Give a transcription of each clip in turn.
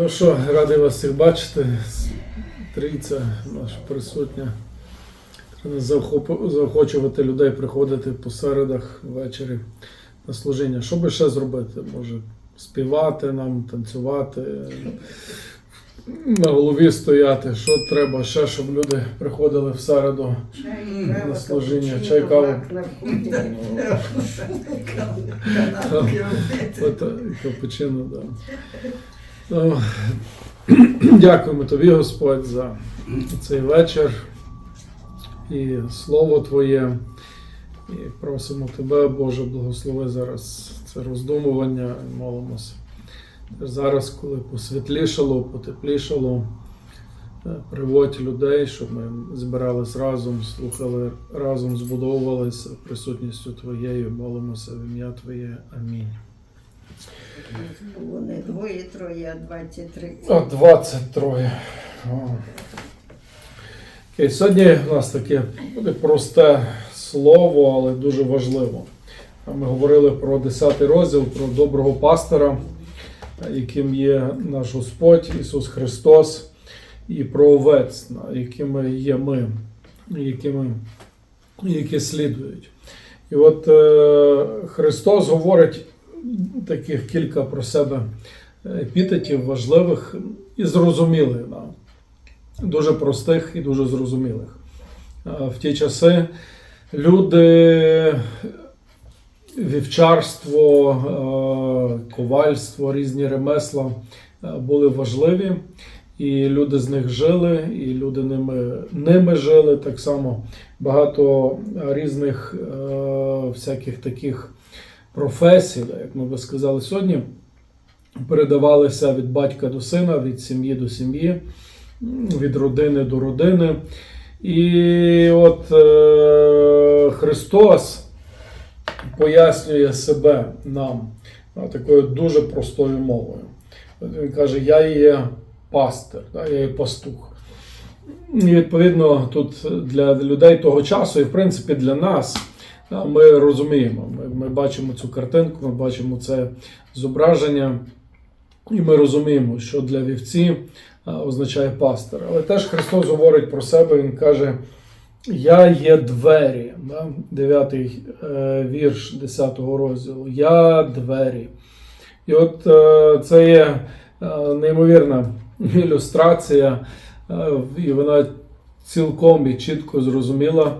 Ну що, радий вас всіх бачити. Трійця наша присутня. Треба заохочувати людей приходити по середах ввечері на служіння. Що би ще зробити? Може співати нам, танцювати, на голові стояти. Що треба ще, щоб люди приходили в середу? На служіння, чай, каву. Капучино, да. Дякуємо тобі, Господь, за цей вечір і слово Твоє. І просимо Тебе, Боже, благослови зараз це роздумування молимося. Зараз, коли посвітлішало, потеплішало, е, приводь людей, щоб ми збирались разом, слухали разом, збудовувалися присутністю Твоєю, молимося в ім'я Твоє. Амінь. Вони двоє, троє, а 23. А, 23. О. Окей, сьогодні у нас таке буде просте слово, але дуже важливо. Ми говорили про 10 розділ, про доброго пастора, яким є наш Господь Ісус Христос, і про овець, якими є ми, якими, які слідують. І от е, Христос говорить таких кілька про себе епітетів важливих і зрозумілих нам. Дуже простих і дуже зрозумілих. В ті часи люди, вівчарство, е, ковальство, різні ремесла е, були важливі, і люди з них жили, і люди ними, ними жили так само. Багато різних е, всяких таких професій, як ми би сказали сьогодні, передавалися від батька до сина, від сім'ї до сім'ї, від родини до родини. І от е, Христос пояснює себе нам такою дуже простою мовою. Він каже: Я є пастир, я є пастух. І відповідно, тут для людей того часу, і в принципі для нас, ми розуміємо, ми, бачимо цю картинку, ми бачимо це зображення, і ми розуміємо, що для вівці означає пастир. Але теж Христос говорить про себе, Він каже: Я є двері. Да? Дев'ятий е, вірш 10 розділу. Я двері. І от е, це є е, неймовірна ілюстрація, е, і вона цілком і чітко зрозуміла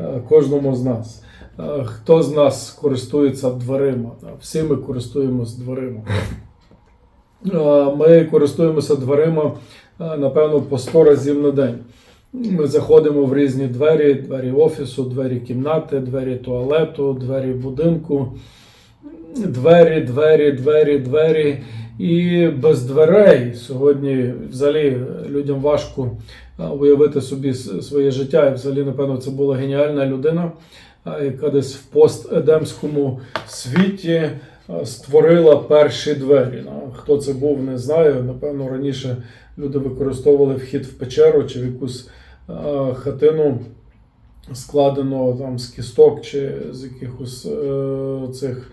е, кожному з нас. Хто з нас користується дверима? Всі ми користуємося дверима. Ми користуємося дверима, напевно, по 100 разів на день. Ми заходимо в різні двері: двері офісу, двері кімнати, двері туалету, двері будинку, двері, двері, двері, двері. І без дверей сьогодні взагалі людям важко уявити собі своє життя. І взагалі, напевно, це була геніальна людина, яка десь в постедемському світі створила перші двері. Ну, Хто це був, не знаю. Напевно, раніше люди використовували вхід в печеру чи в якусь хатину, складену там з кісток чи з якихось е, цих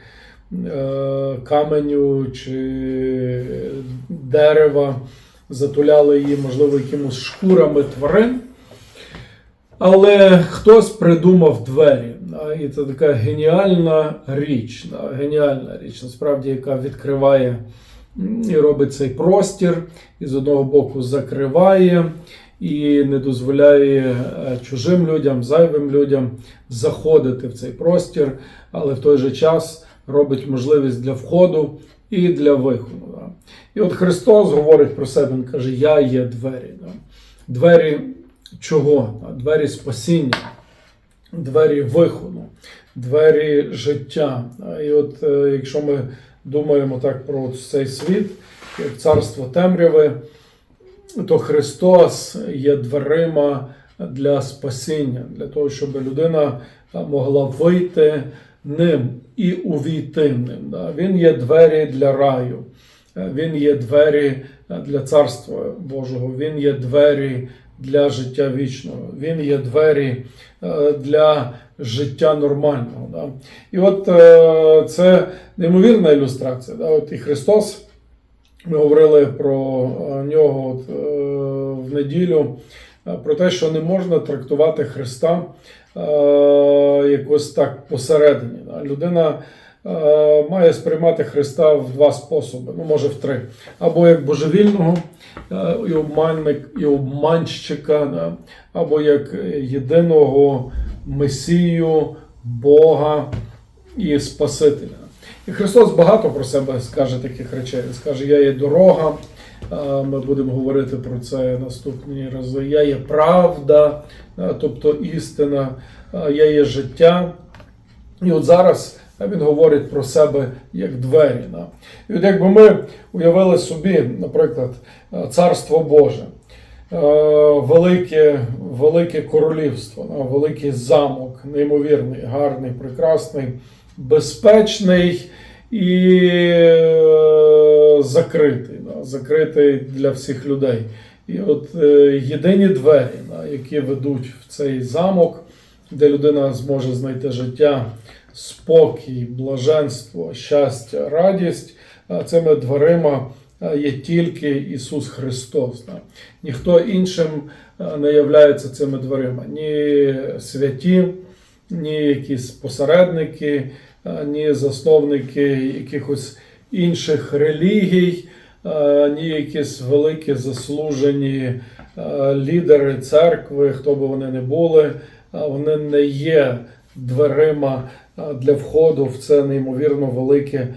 е, каменю чи дерева, затуляли її, можливо, якимось шкурами тварин. Але хтось придумав двері. І це така геніальна річ, геніальна річ, насправді, яка відкриває і робить цей простір, і з одного боку закриває, і не дозволяє е, чужим людям, зайвим людям заходити в цей простір, але в той же час робить можливість для входу і для виходу. І от Христос говорить про себе, Він каже: Я є двері. Двері чого? Двері спасіння, двері виходу, двері життя. І от е, якщо ми думаємо так про цей світ, як царство темряви, то Христос є дверима для спасіння, для того, щоб людина могла вийти ним і увійти ним. Він є двері для раю, Е, він є двері е, для царства Божого, він є двері для життя вічного, він є двері е, для життя нормального. Да. І от е, це неймовірна ілюстрація. Да. От і Христос Ми говорили про е, нього от, в неділю, про те, що не можна трактувати Христа якось так посередині. да. Людина має сприймати Христа в два способи, ну може в три. Або як божевільного е, і обманник, і обманщика, або як єдиного Месію, Бога і Спасителя. І Христос багато про себе скаже таких речей. Він скаже, я є дорога. Ми будемо говорити про це наступні рази. Я є правда, тобто істина, я є життя. І от зараз він говорить про себе як двері. да. І от якби ми уявили собі, наприклад, царство Боже, е, велике, велике королівство, да, великий замок, неймовірний, гарний, прекрасний, безпечний і е, закритий, закритий для всіх людей. І от е, єдині двері, які ведуть в цей замок, де людина зможе знайти життя, спокій, блаженство, щастя, радість, цими дверима є тільки Ісус Христос. Ніхто іншим не являється цими дверима. Ні святі, ні якісь посередники, ні засновники якихось інших релігій, ні якісь великі заслужені лідери церкви, хто би вони не були, вони не є дверима для входу в це неймовірно велике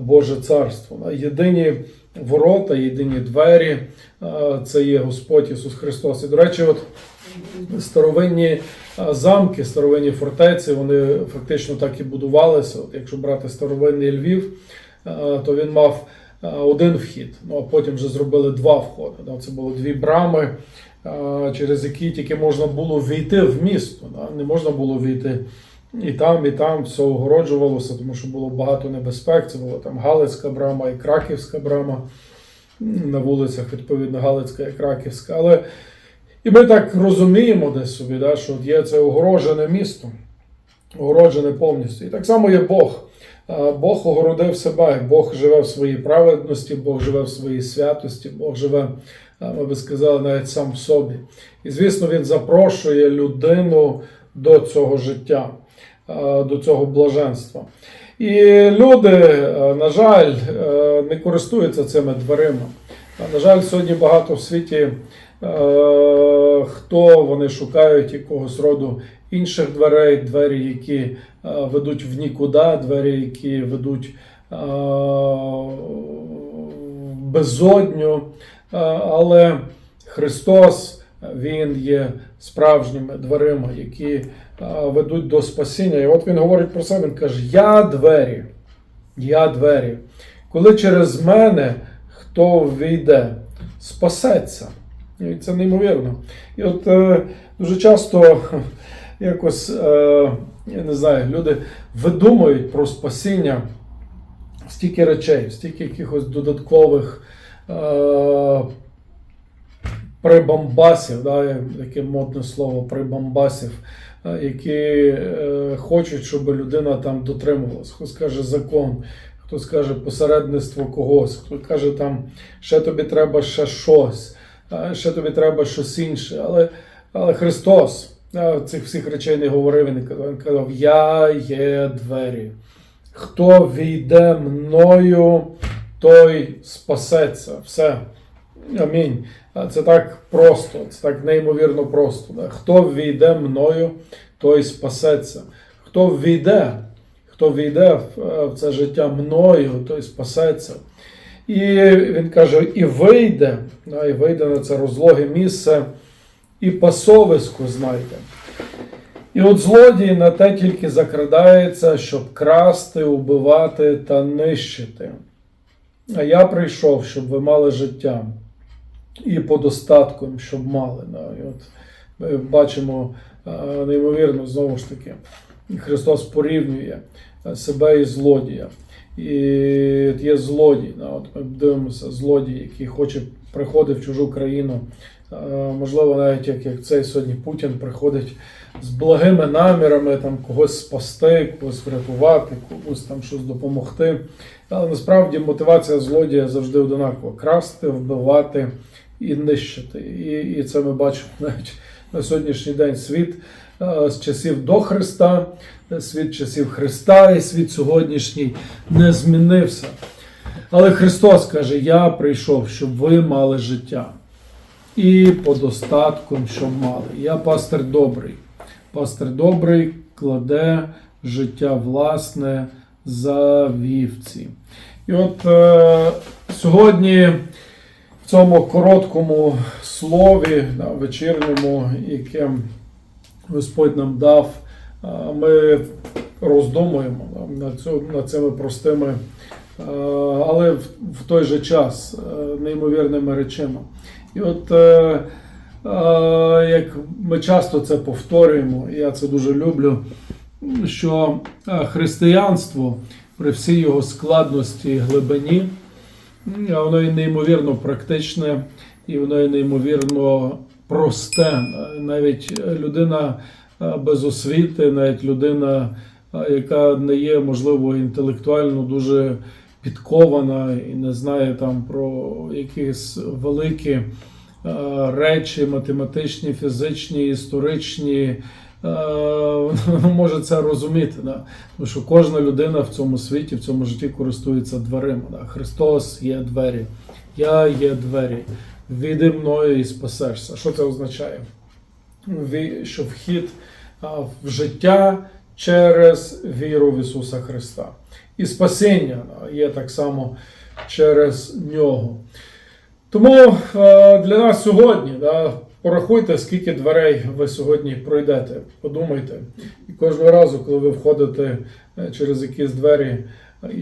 Боже царство. Єдині ворота, єдині двері це є Господь Ісус Христос. І, до речі, от старовинні замки, старовинні фортеці, вони фактично так і будувалися. От якщо брати старовинний Львів, то він мав один вхід, ну а потім вже зробили два входи. Це було дві брами, через які тільки можна було війти в місто. Не можна було війти і там, і там все огороджувалося, тому що було багато небезпек. Це була там Галицька брама і Краківська брама. На вулицях, відповідно, Галицька і Краківська. Але і ми так розуміємо десь собі, да, що є це огорожене місто, огороджене повністю. І так само є Бог. Бог огородив себе, Бог живе в своїй праведності, Бог живе в своїй святості, Бог живе, ми би сказали, навіть сам в собі. І звісно, Він запрошує людину до цього життя, до цього блаженства. І люди, е, на жаль, е, не користуються цими дверима. На жаль, сьогодні багато в світі е, хто вони шукають якогось роду інших дверей, двері, які е, ведуть в нікуди, двері, які ведуть е, в безодню. Е, Але Христос Він є справжніми дверима, які е, ведуть до спасіння. І от він говорить про себе, він каже: Я двері, я двері. Коли через мене хто війде, спасеться. І це неймовірно. І от е, дуже часто якось, е, я не знаю, люди видумують про спасіння стільки речей, стільки якихось додаткових е, прибамбасів, да, таке модне слово прибамбасів, які е, хочуть, щоб людина там дотримувалась. Хто скаже закон, хто скаже посередництво когось, хто каже там, ще тобі треба ще щось, е, ще тобі треба щось інше. Але, але Христос е, цих всіх речей не говорив, він казав, він казав, я є двері. Хто війде мною, той спасеться. Все. Амінь. Це так просто, це так неймовірно просто. Хто війде мною, той спасеться. Хто війде, хто війде в, це життя мною, той спасеться. І він каже: і вийде, і вийде на це розлоге місце, і пасовисько знайде. І от злодій на те тільки закрадається, щоб красти, убивати та нищити. А я прийшов, щоб ви мали життя і по достатком, щоб мали. Да. І от ми бачимо е, неймовірно, знову ж таки, Христос порівнює е, себе і злодія. І є злодій. Да, от ми дивимося, злодій, який хоче приходити в чужу країну. Е, Можливо, навіть як, як цей сьогодні Путін приходить з благими намірами там когось спасти, когось врятувати, комусь там щось допомогти. Але насправді мотивація злодія завжди одинакова: красти, вбивати і нищити. І, і це ми бачимо навіть на сьогоднішній день світ е, з часів до Христа, світ часів Христа і світ сьогоднішній не змінився. Але Христос каже: Я прийшов, щоб ви мали життя. І по достатком, щоб мали. Я пастир добрий. Пастир добрий кладе життя власне за вівці. І от е, сьогодні в цьому короткому слові, вечірньому, яке Господь нам дав, ми роздумуємо над, цю, над цими простими, але в, той же час е, неймовірними речами. І от е, як ми часто це повторюємо, і я це дуже люблю, що е, християнство при всій його складності і глибині, воно і неймовірно практичне, і воно і неймовірно просте. Навіть людина без освіти, навіть людина, яка не є, можливо, інтелектуально дуже підкована і не знає там про якісь великі речі, математичні, фізичні, історичні. Е, може це розуміти, да? тому що кожна людина в цьому світі, в цьому житті користується дверима. Да? Христос є двері, я є двері. Віди мною і спасешся. Що це означає? Що вхід в життя через віру в Ісуса Христа. І спасіння є так само через нього. Тому е, для нас сьогодні, порахуйте, скільки дверей ви сьогодні пройдете. Подумайте. І кожного разу, коли ви входите е, через якісь двері е,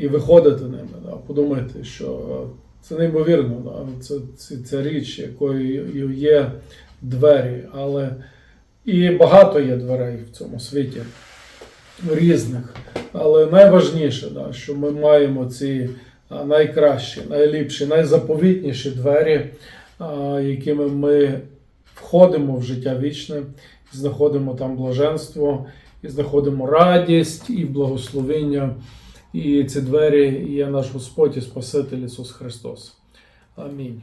і виходите ними, да, подумайте, що е, це неймовірно. Да, це, це, це річ, якою є двері, але і багато є дверей в цьому світі різних. Але найважніше, да, що ми маємо ці найкращі, найліпші, найзаповітніші двері, якими ми входимо в життя вічне, знаходимо там блаженство, і знаходимо радість і благословення. І ці двері є наш Господь і Спаситель Ісус Христос. Амінь.